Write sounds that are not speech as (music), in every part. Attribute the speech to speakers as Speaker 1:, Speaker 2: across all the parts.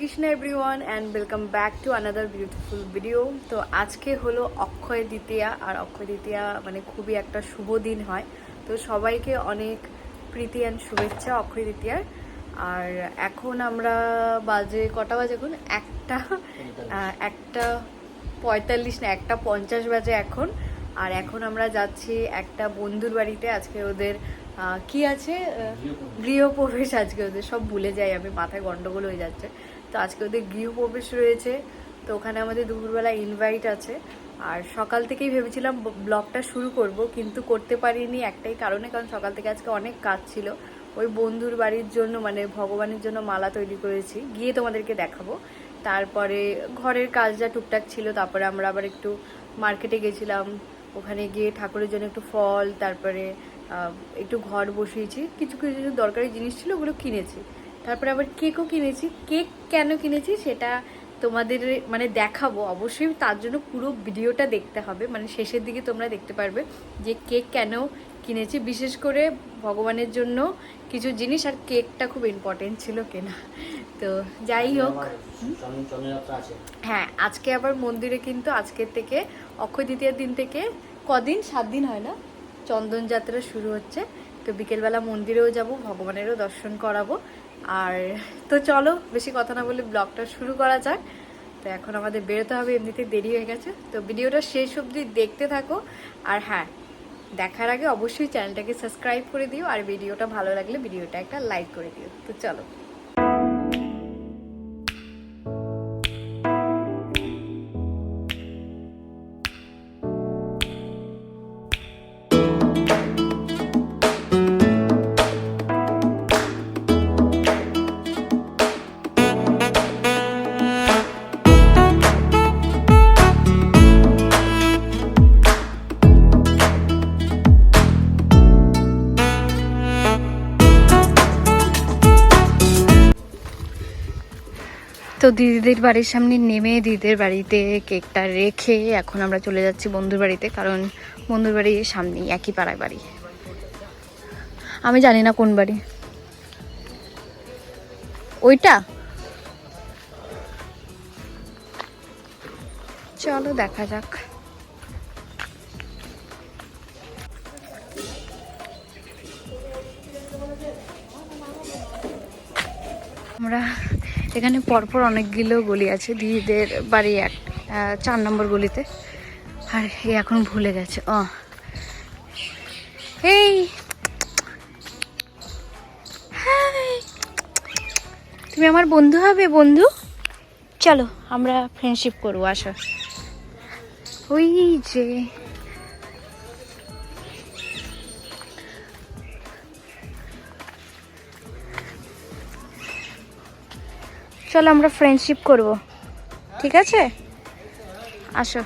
Speaker 1: Krishna everyone and welcome back to another beautiful video তো আজকে হলো অক্ষয় দ্বিতীয়া আর অক্ষয় দ্বিতীয়া মানে খুবই একটা শুভ দিন হয়। তো সবাইকে অনেক প্রীতি অ্যান্ড শুভেচ্ছা অক্ষয় দ্বিতীয়ার। আর এখন আমরা বাজে কটা বাজে এখন? একটা একটা পঁয়তাল্লিশ না একটা পঞ্চাশ বাজে এখন। আর এখন আমরা যাচ্ছি একটা বন্ধুর বাড়িতে। আজকে ওদের কি আছে? গৃহপ্রবেশ আজকে ওদের সব ভুলে যাই আমি মাথায় গন্ডগোল হয়ে যাচ্ছে। তো আজকে ওদের গৃহপ্রবেশ রয়েছে। তো ওখানে আমাদের দুপুরবেলা ইনভাইট আছে। আর সকাল থেকেই ভেবেছিলাম ব্লগটা শুরু করব, কিন্তু করতে পারিনি একটাই কারণে, কারণ সকাল থেকে আজকে অনেক কাজ ছিল। ওই বন্ধুর বাড়ির জন্য মানে ভগবানের জন্য মালা তৈরি করেছি। গিয়ে তোমাদেরকে দেখাবো। তারপরে ঘরের কাজ যা টুকটাক ছিল, তারপরে আমরা আবার একটু মার্কেটে গেছিলাম। ওখানে গিয়ে ঠাকুরের জন্য একটু ফল, তারপরে একটু ঘর বসিয়েছি। কিছু কিছু দরকারি জিনিস ছিল, ওগুলো কিনেছি। তারপরে আবার কেকও কিনেছি। কেক কেন কিনেছি সেটা তোমাদের মানে দেখাবো। অবশ্যই তার জন্য পুরো ভিডিওটা দেখতে হবে। মানে শেষের দিকে তোমরা দেখতে পারবে যে কেক কেন কিনেছি। বিশেষ করে ভগবানের জন্য কিছু জিনিস আর কেকটা খুব ইম্পর্টেন্ট ছিল কেনা। তো যাই হোক। হ্যাঁ আজকে আবার মন্দিরে কিন্তু আজকের থেকে অক্ষয় দ্বিতীয়ার দিন থেকে কদিন? সাত দিন হয় না? চন্দন যাত্রা শুরু হচ্ছে। তো বিকেলবেলা মন্দিরেও যাব ভগবানেরও দর্শন করাবো। আর তো চলো, বেশি কথা না বলে ব্লগটা শুরু করা যাক। তো এখন আমাদের বেরোতে হবে, এমনিতে দেরি হয়ে গেছে। তো ভিডিওটা শেষ অবধি দেখতে থাকো। আর হ্যাঁ দেখার আগে অবশ্যই চ্যানেলটাকে সাবস্ক্রাইব করে দিও, আর ভিডিওটা ভালো লাগলে ভিডিওটা একটা লাইক করে দিও। তো চলো। তো দিদিদের বাড়ির সামনে নেমে দিদিদের বাড়িতে কেকটা রেখে এখন আমরা চলে যাচ্ছি বন্ধুর বাড়িতে, কারণ বন্ধুর বাড়ির সামনেই একই পাড়ায় বাড়ি। আমি জানি না কোন বাড়ি। ওইটা? চলো দেখা যাক। আমরা এখানে পরপর অনেকগুলো গলি আছে। দিদিদের বাড়ি এক চার নম্বর গলিতে। আর এ এখন ভুলে গেছে ও এই। তুমি আমার বন্ধু হবে, বন্ধু? চলো, আমরা ফ্রেন্ডশিপ করব, আসো। ওই যে। চলো আমরা ফ্রেন্ডশিপ করব। ঠিক আছে? আসো।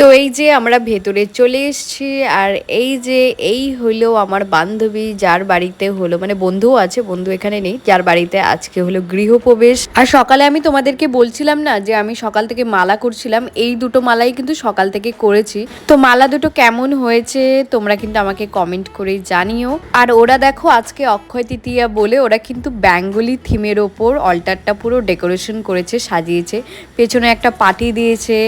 Speaker 1: তো এই যে আমরা ভেতরে চলে এসেছি আর এই যে এই হলো আমার বান্ধবী যার বাড়িতে হলো মানে বন্ধুও আছে, বন্ধু এখানে নেই, যার বাড়িতে আজকে হলো গৃহপ্রবেশ। আর সকালে আমি তোমাদেরকে বলছিলাম না যে আমি সকাল থেকে মালা করছিলাম, এই দুটো মালাই কিন্তু সকাল থেকে করেছি। তো মালা দুটো কেমন হয়েছে তোমরা কিন্তু আমাকে কমেন্ট করে জানিও। আর ওরা দেখো আজকে অক্ষয় তৃতীয়া বলে ওরা কিন্তু বেঙ্গলি থিমের ওপর অল্টারটা পুরো ডেকোরেশন করেছে, সাজিয়েছে। পেছনে একটা পার্টি দিয়েছে,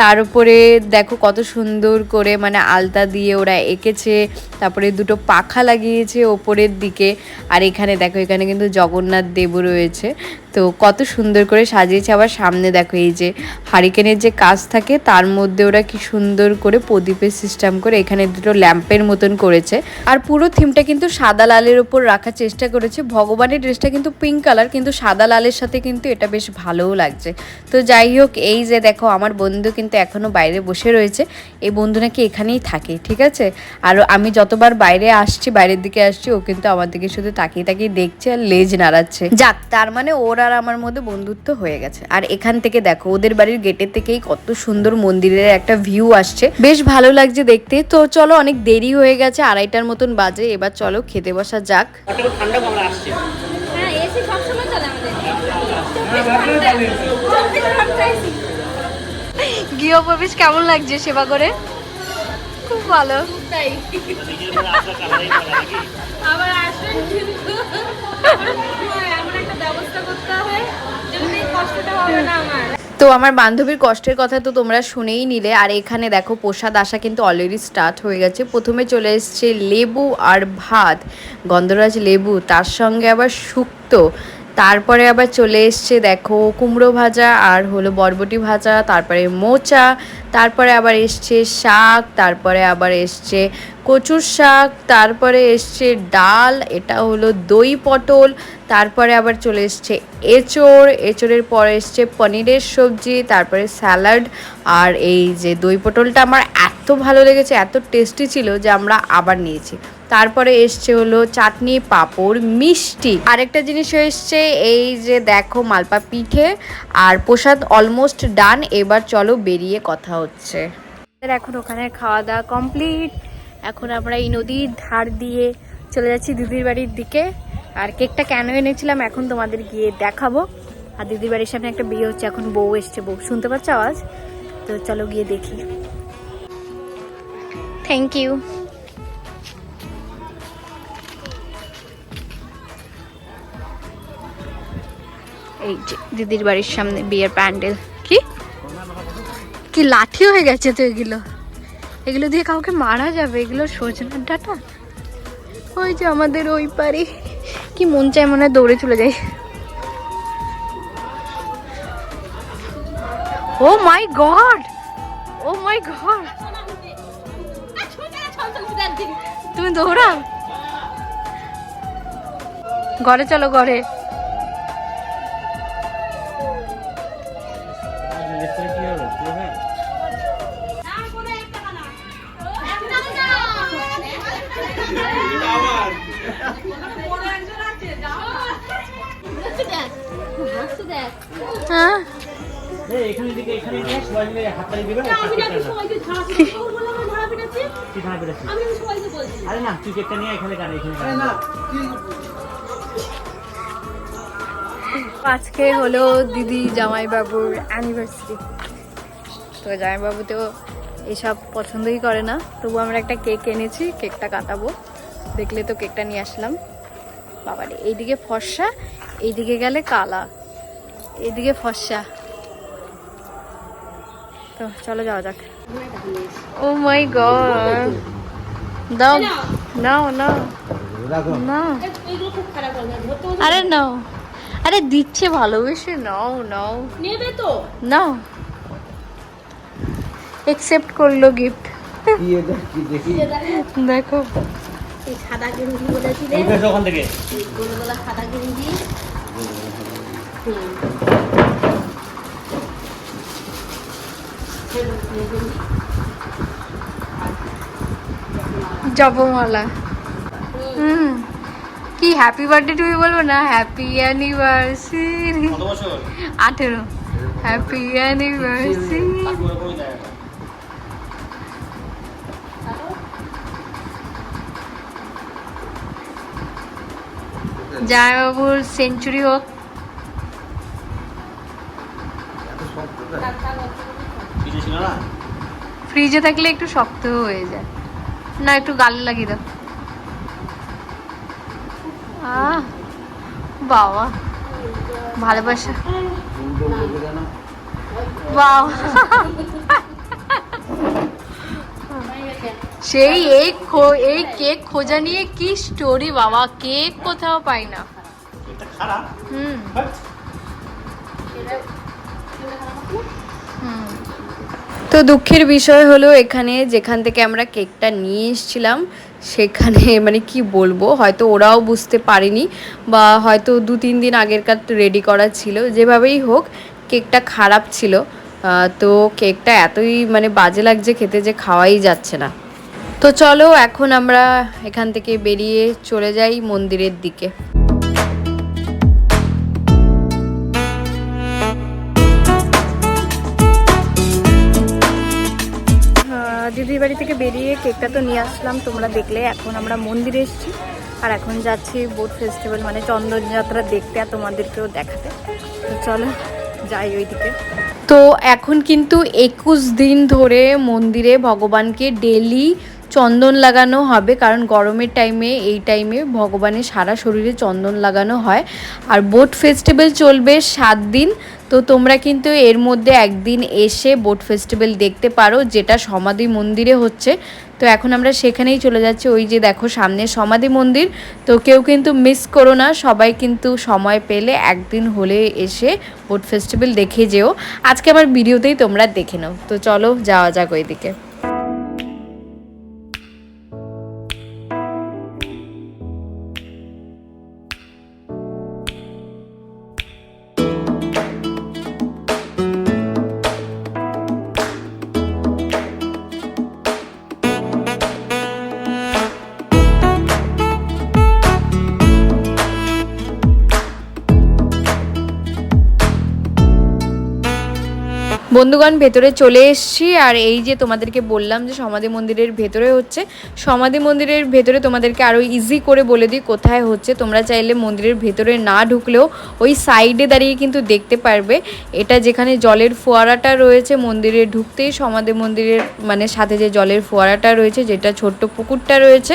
Speaker 1: তার উপরে দেখো কত সুন্দর করে মানে আলতা দিয়ে ওরা এঁকেছে, তারপরে দুটো পাখা লাগিয়েছে ওপরের দিকে। আর এখানে দেখো, এখানে কিন্তু জগন্নাথ দেবও রয়েছে। তো কত সুন্দর করে সাজিয়েছে। আবার সামনে দেখো এই যে হারিকেনের যে কাজ থাকে, তার মধ্যে ওরা কি সুন্দর করে প্রদীপের সিস্টেম করে এখানে দুটো ল্যাম্পের মতন করেছে। আর পুরো থিমটা কিন্তু সাদা লালের ওপর রাখার চেষ্টা করেছে। ভগবানের ড্রেসটা কিন্তু পিঙ্ক কালার কিন্তু সাদা লালের সাথে কিন্তু এটা বেশ ভালোও লাগছে। তো যাই হোক, এই যে দেখো আমার বন্ধু কিন্তু এখনও বাইরে বসে রয়েছে। এই বন্ধু নাকি এখানেই থাকে, ঠিক আছে? আর আমি যতবার বাইরে আসছি, বাইরের দিকে আসছি, ও কিন্তু আমার দিকে শুধু তাকিয়ে তাকিয়ে দেখছে আর লেজ নাড়াচ্ছে। যাক, তার মানে ওর আর আমার মধ্যে বন্ধুত্ব হয়ে গেছে। আর এখান থেকে দেখো ওদের বাড়ির গেটের থেকেই কত সুন্দর মন্দিরের একটা ভিউ আসছে। বেশ ভালো লাগছে দেখতে। তো চলো অনেক দেরি হয়ে গেছে আড়াইটার মতন বাজে। এবার চলো খেতে বসা যাক।
Speaker 2: ঠান্ডা আসছে।
Speaker 3: হ্যাঁ এসি সবসময় চলে আমাদের। চব্বিশ ঘণ্টা এসি
Speaker 1: গৃহপ্রবেশ কেমন লাগছে সেবা করে? খুব ভালো।
Speaker 3: তাই।
Speaker 2: নিজের ঘরে (laughs)
Speaker 1: তো আমার বান্ধবীর কষ্টের কথা তো তোমরা শুনেই নিলে। আর এখানে দেখো, প্রসাদ আসা কিন্তু অলরেডি স্টার্ট হয়ে গেছে। প্রথমে চলে এসছে লেবু আর ভাত, গন্ধরাজ লেবু, তার সঙ্গে আবার শুক্তো। তারপরে আবার চলে এসছে, দেখো, কুমড়ো ভাজা আর হলো বরবটি ভাজা, তারপরে মোচা, তারপরে আবার এসছে শাক, তারপরে আবার এসছে কচুর শাক, তারপরে এসছে ডাল, এটা হলো দই পটল, তারপরে আবার চলে এসছে এঁচড়, এঁচড়ের পরে এসছে পনিরের সবজি, তারপরে স্যালাড, আর এই যে দই পটলটা আমার এত ভালো লেগেছে, এত টেস্টি ছিল যে আমরা আবার নিয়েছি। তারপরে এসছে হলো চাটনি পাঁপড় মিষ্টি। আরেকটা জিনিস এসছে এই যে দেখো মালপা পিঠে আর প্রসাদ অলমোস্ট ডান এবার চলো বেরিয়ে কথা হচ্ছে। এখন ওখানে খাওয়া দাওয়া কমপ্লিট এখন আমরা এই নদীর ধার দিয়ে চলে যাচ্ছি দিদির বাড়ির দিকে। আর কেকটা কেন এনেছিলাম এখন তোমাদের গিয়ে দেখাবো। আর দিদির বাড়ির সামনে একটা বিয়ে হচ্ছে এখন বউ এসছে বউ শুনতে পাচ্ছ আওয়াজ? তো চলো গিয়ে দেখি। থ্যাংক ইউ এই যে দিদির বাড়ির সামনে বিয়ের প্যান্ডেল। কি? কি লাঠি হয়ে গেছে তো এগুলো? এগুলো দিয়ে কাউকে মারা যাবে? এগুলো সজনার ডাটা? ওই যে আমাদের ওই পারে কি মন চায় মনে দৌড়ে চলে যাই। Oh my god! Oh my god! তুমি দৌড়াও। ঘরে চলো ঘরে।
Speaker 2: পেরেছিস আরে না তুই কেকটা নিয়ে এখানে কানে এখানে কানে।
Speaker 1: আজকে হলো দিদি জামাইবাবুর অ্যানিভার্সারি তো জামাইবাবু তো এসব পছন্দই করে না। তবু আমরা একটা কেক এনেছি কেকটা কাটাবো। দেখলে তো কেকটা নিয়ে আসলাম। বাবারে এইদিকে ফর্সা এইদিকে গেলে কালা। এইদিকে ফর্সা। তো চলো যাওয়া যাক। ও মাই গড দাও। নাও নাও। নাও। আরে নাও। আরে দিচ্ছে ভালোবেসে। নাও নাও।
Speaker 3: নেবে তো।
Speaker 1: নাও। একসেপ্ট করল গিফট দেখো।
Speaker 3: এই সাদা গেঞ্জি বলেছিলে।
Speaker 2: ওখান থেকে।
Speaker 3: সাদা গেঞ্জি।
Speaker 1: জপমালা হুম। কি হ্যাপি বার্থডে তুমি বলব না? হ্যাপি অ্যানিভার্সারি আঠেরো। হ্যাপি অ্যানিভার্সারি জামাইবাবুর সেঞ্চুরি হোক। ফ্রিজে থাকলে একটু শক্ত হয়ে যায়। না একটু গালে লাগিয়ে দাও। আহ বাবা। ভালোবাসা। বাবা। সেই এই এই কেক খোঁজা নিয়ে কি স্টোরি বাবা? কেক কোথাও পাই না। হুম
Speaker 2: বাট
Speaker 1: তো দুঃখের বিষয় হলো এখানে যেখান থেকে আমরা কেকটা নিয়ে এসেছিলাম, সেখানে (laughs) মানে কি বলব, হয়তো ওরাও বুঝতে পারেনি বা হয়তো দু তিন দিন আগেরকার রেডি করা ছিল। যেভাবেই হোক, কেকটা খারাপ ছিল। তো কেকটা এতই মানে বাজে লাগছে খেতে যে খাওয়াই যাচ্ছে না। তো চলো এখন আমরা এখান থেকে বেরিয়ে চলে যাই মন্দিরের দিকে। দিদির বাড়ি থেকে বেরিয়ে কেকটা তো নিয়ে আসলাম। তোমরা দেখলে এখন আমরা মন্দিরে এসেছি। আর এখন যাচ্ছি বোট ফেস্টিভ্যাল মানে চন্দনযাত্রা দেখতে আর তোমাদেরকেও দেখাতে। তো চলো, যাই ওইদিকে। তো এখন কিন্তু একুশ দিন ধরে মন্দিরে ভগবানকে ডেলি চন্দন লাগানো হবে। কারণ গরমের টাইমে এই টাইমে ভগবানের সারা শরীরে চন্দন লাগানো হয়। আর বোট ফেস্টিভ্যাল চলবে সাত দিন। তো তোমরা কিন্তু এর মধ্যে একদিন এসে বোট ফেস্টিভ্যাল দেখতে পারো, যেটা সমাধি মন্দিরে হচ্ছে। তো এখন আমরা সেখানেই চলে যাচ্ছি। ওই যে দেখো, সামনে সমাধি মন্দির। তো কেউ কিন্তু মিস করো না, সবাই কিন্তু সময় পেলে একদিন হলে এসে বোট ফেস্টিভ্যাল দেখে যেও। আজকে আমার ভিডিওতেই তোমরা দেখে নাও। তো চলো, যাওয়া যাক ওইদিকে। বন্ধুগণ, ভেতরে চলে এসেছি। আর এই যে তোমাদেরকে বললাম যে সমাধি মন্দিরের ভেতরে হচ্ছে, সমাধি মন্দিরের ভেতরে তোমাদেরকে আরও ইজি করে বলে দিই কোথায় হচ্ছে। তোমরা চাইলে মন্দিরের ভেতরে না ঢুকলেও ওই সাইডে দাঁড়িয়ে কিন্তু দেখতে পারবে। এটা যেখানে জলের ফোয়ারাটা রয়েছে, মন্দিরে ঢুকতেই সমাধি মন্দিরের মানে সাথে যে জলের ফোয়ারাটা রয়েছে, যেটা ছোট্ট পুকুরটা রয়েছে,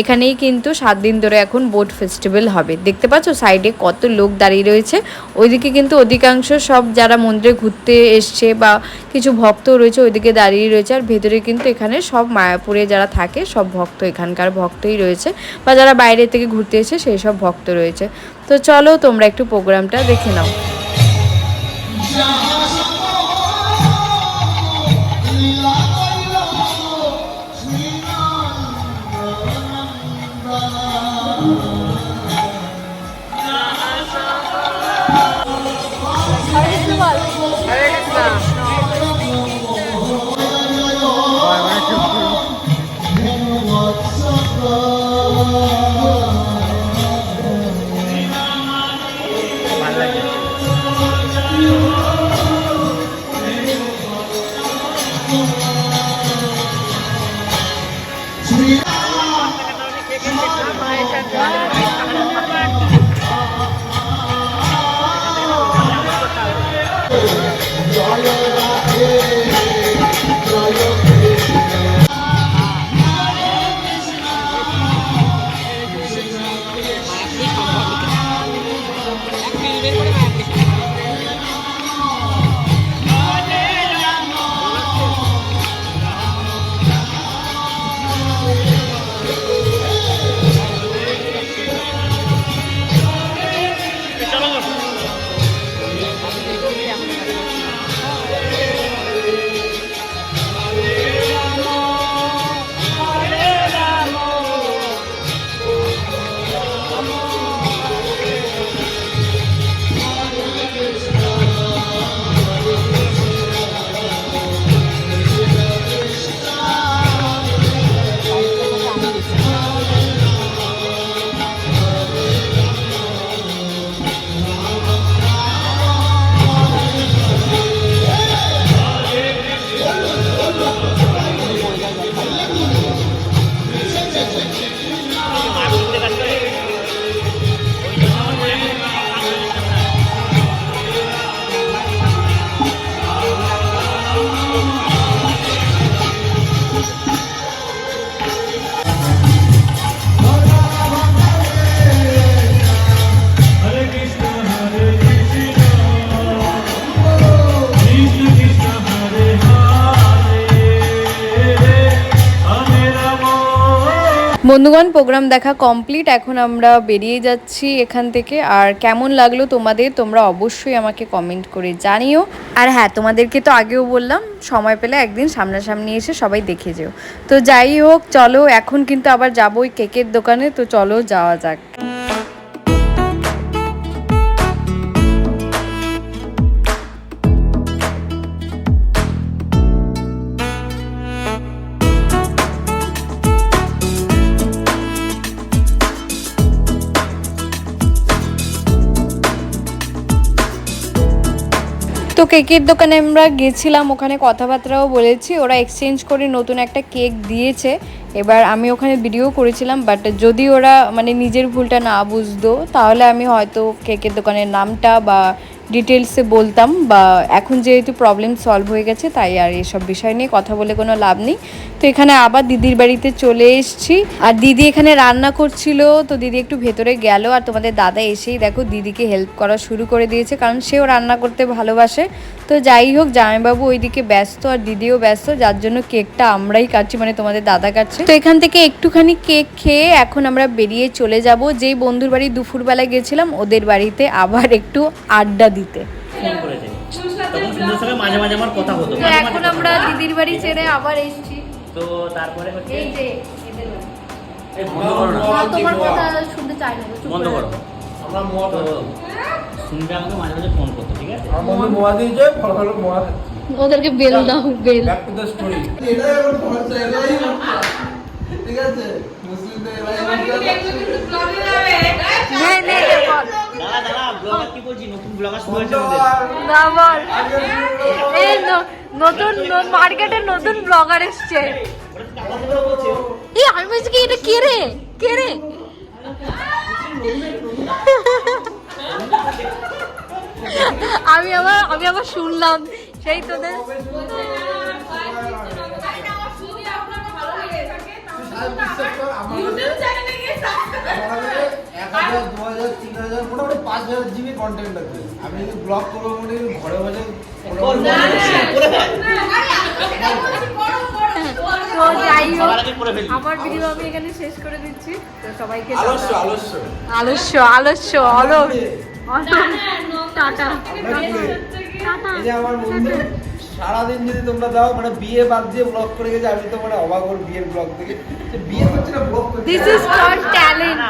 Speaker 1: এখানেই কিন্তু সাত দিন ধরে এখন বোট ফেস্টিভ্যাল হবে। দেখতে পাচ্ছ সাইডে কত লোক দাঁড়িয়ে রয়েছে। ওইদিকে কিন্তু অধিকাংশ সব যারা মন্দিরে ঘুরতে এসছে বা কিছু ভক্ত রয়েছে, ওইদিকে দাঁড়িয়ে রয়েছে। আর ভেতরে কিন্তু এখানে সব মায়াপুরে যারা থাকে, সব ভক্ত এখানকার ভক্তই রয়েছে। বা যারা বাইরে থেকে ঘুরতে এসে সেই সব ভক্ত রয়েছে। তো চলো তোমরা একটু প্রোগ্রামটা দেখে নাও। বন্ধুগণ প্রোগ্রাম দেখা কমপ্লিট এখন আমরা বেরিয়ে যাচ্ছি এখান থেকে। আর কেমন লাগল তোমাদের, তোমরা অবশ্যই আমাকে কমেন্ট করে জানিও। আর হ্যাঁ তোমাদেরকে তো আগেও বললাম, সময় পেলে একদিন সামনাসামনি এসে সবাই দেখে যেও। তো যাই হোক, চলো, এখন কিন্তু আবার যাব ওই কেকের দোকানে। তো চলো, যাওয়া যাক। তো কেকের দোকানে আমরা গেছিলাম, ওখানে কথাবার্তাও বলেছি। ওরা এক্সচেঞ্জ করে নতুন একটা কেক দিয়েছে। এবার আমি ওখানে ভিডিও করেছিলাম বাট যদি ওরা মানে নিজের ভুলটা না বুঝতো, তাহলে আমি হয়তো কেকের দোকানের নামটা বা ডিটেলসে বলতাম বা এখন যেহেতু প্রবলেম সলভ হয়ে গেছে, তাই আর এসব বিষয় নিয়ে কথা বলে কোনো লাভ নেই। তো এখানে আবার দিদির বাড়িতে চলে এসছি। আর দিদি এখানে রান্না করছিল, তো দিদি একটু ভেতরে গেল। আর তোমাদের দাদা এসেই দেখো দিদিকে হেল্প করা শুরু করে দিয়েছে, কারণ সেও রান্না করতে ভালোবাসে। তো যাই হোক জামাইবাবু ওইদিকে ব্যস্ত আর দিদিও ব্যস্ত যার জন্য কেকটা আমরাই কাটছি মানে তোমাদের দাদা কাটছে। তো এখান থেকে একটুখানি কেক খেয়ে এখন আমরা বেরিয়ে চলে যাব। যেই বন্ধুর বাড়ি দুপুরবেলা গেছিলাম ওদের বাড়িতে আবার একটু আড্ডা দিতে। এখন আমরা দিদির বাড়ি ছেড়ে আবার এসেছি।
Speaker 2: তো তারপরে হচ্ছে
Speaker 1: এই যে
Speaker 3: তোমার কথা শুনতে চাই না
Speaker 2: বন্ধ
Speaker 3: করো।
Speaker 4: আমরা মোয়া
Speaker 2: তো শুনবে আমাকে মাঝে মাঝে ফোন করতো ঠিক আছে?
Speaker 4: আমার মোয়া দিয়েছে ভালো ভালো মোয়া
Speaker 3: ওদেরকে বেল দাও বেল।
Speaker 4: ব্যাক টু দ্য স্টোরি আমার এটাই ঠিক আছে? মুসলিমদের।
Speaker 1: নে, নে,
Speaker 2: ব্লগার কি বলছি? নতুন ব্লগার শুরু হয়েছে
Speaker 4: বন্ধু
Speaker 2: আমাদের।
Speaker 4: আর
Speaker 1: না, বল। এই নতুন মার্কেটে নতুন ব্লগার এসছে।
Speaker 3: এই আমি বলছি কি এটা কে রে? কে রে?
Speaker 1: আমি আবার আমি আবার শুনলাম সেই তোদের
Speaker 4: আমি যদি ব্লগ করব মনে করি ঘরে বসে মোটামুটি
Speaker 2: করে ফেল।
Speaker 1: তো যাই হোক
Speaker 2: সবার আগে করে ফেলবি
Speaker 1: আমার ভিডিও আমি এখানে শেষ করে দিচ্ছি। তো সবাইকে
Speaker 4: আলস্য। আলস্য।
Speaker 1: আলস্য আলস্য অলস। টাটা
Speaker 4: আমরা যে আমার বন্ধু সারাদিন যদি তোমরা দাও মানে বিয়ে বাদ দিয়ে ব্লগ করে গেছে আমি তো মানে অবাক বিয়ের ব্লগ থেকে বিয়ে করছে। না ব্লগ
Speaker 1: দিস ইজ ট্যালেন্ট